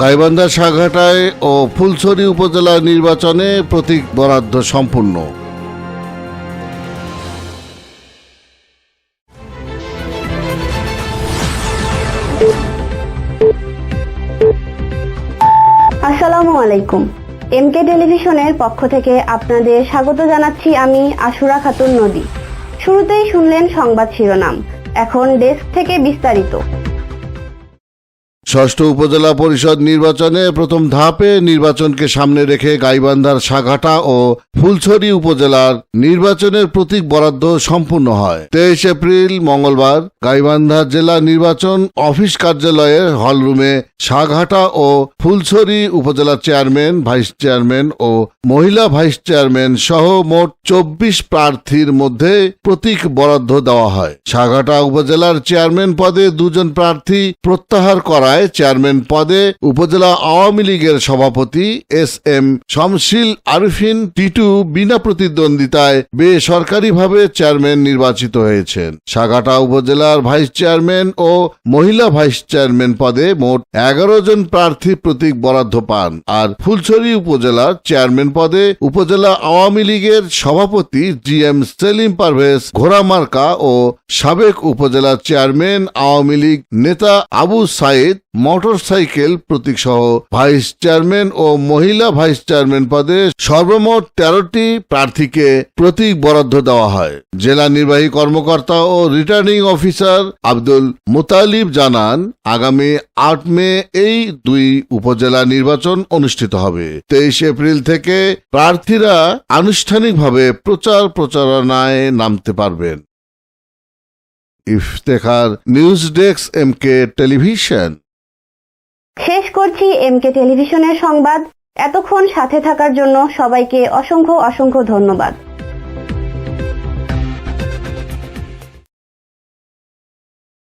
গাইবান্ধা, সাঘাটায় ও ফুলছড়ি উপজেলা নির্বাচনে প্রতীক বরাদ্দ সম্পূর্ণ। আসসালামু আলাইকুম। এমকে টেলিভিশনের পক্ষ থেকে আপনাদের স্বাগত জানাচ্ছি আমি আশুরা খাতুন নদী। শুরুতেই শুনলেন সংবাদ শিরোনাম, এখন ডেস্ক থেকে বিস্তারিত। ষষ্ঠ উপজেলা পরিষদ নির্বাচনে প্রথম ধাপে নির্বাচনকে সামনে রেখে গাইবান্ধার সাঘাটা ও ফুলছড়ি উপজেলার নির্বাচনের প্রতীক বরাদ্দ সম্পূর্ণ হয়। তেইশ এপ্রিল মঙ্গলবার গাইবান্ধা জেলা নির্বাচন অফিস কার্যালয়ের হলরুমে সাঘাটা ও ফুলছড়ি উপজেলা চেয়ারম্যান, ভাইস চেয়ারম্যান ও মহিলা ভাইস চেয়ারম্যান সহ মোট চব্বিশ প্রার্থীর মধ্যে প্রতীক বরাদ্দ দেওয়া হয়। সাঘাটা উপজেলার চেয়ারম্যান পদে দুজন প্রার্থী প্রত্যাহার করায় চেয়ারম্যান পদে উপজেলা আওয়ামী লীগের সভাপতি এস এম শমশিল আরিফিন টিটু বিনা প্রতিদ্বন্দ্বিতায় বেসরকারিভাবে চেয়ারম্যান নির্বাচিত হয়েছেন। সাঘাটা উপজেলার ভাইস চেয়ারম্যান ও মহিলা ভাইস চেয়ারম্যান পদে মোট এগারো জন প্রার্থী প্রতীক বরাদ্দ পান আর ফুলছড়ি উপজেলার চেয়ারম্যান পদে উপজেলা আওয়ামী লীগের সভাপতি জি এম সেলিম পারভেজ ঘোড়ামার্কা ও সাবেক উপজেলা চেয়ারম্যান আওয়ামী লীগ নেতা আবু সাইদ মোটরসাইকেল প্রতীক সহ ভাইস চেয়ারম্যান ও মহিলা ভাইস চেয়ারম্যান পদে সর্বমোট তেরোটি প্রার্থীকে প্রতীক বরাদ্দ দেওয়া হয়। জেলা নির্বাহী কর্মকর্তা ও রিটার্নিং অফিসার আব্দুল মুতালিব জানান, আগামী আট মে এই দুই উপজেলা নির্বাচন অনুষ্ঠিত হবে। তেইশ এপ্রিল থেকে প্রার্থীরা আনুষ্ঠানিকভাবে প্রচার প্রচারণায় নামতে পারবেন। Iftekhar news desk M K television. শেষ করছি এমকে টেলিভিশনের সংবাদ। এতক্ষণ সাথে থাকার জন্য সবাইকে অসংখ্য অসংখ্য ধন্যবাদ।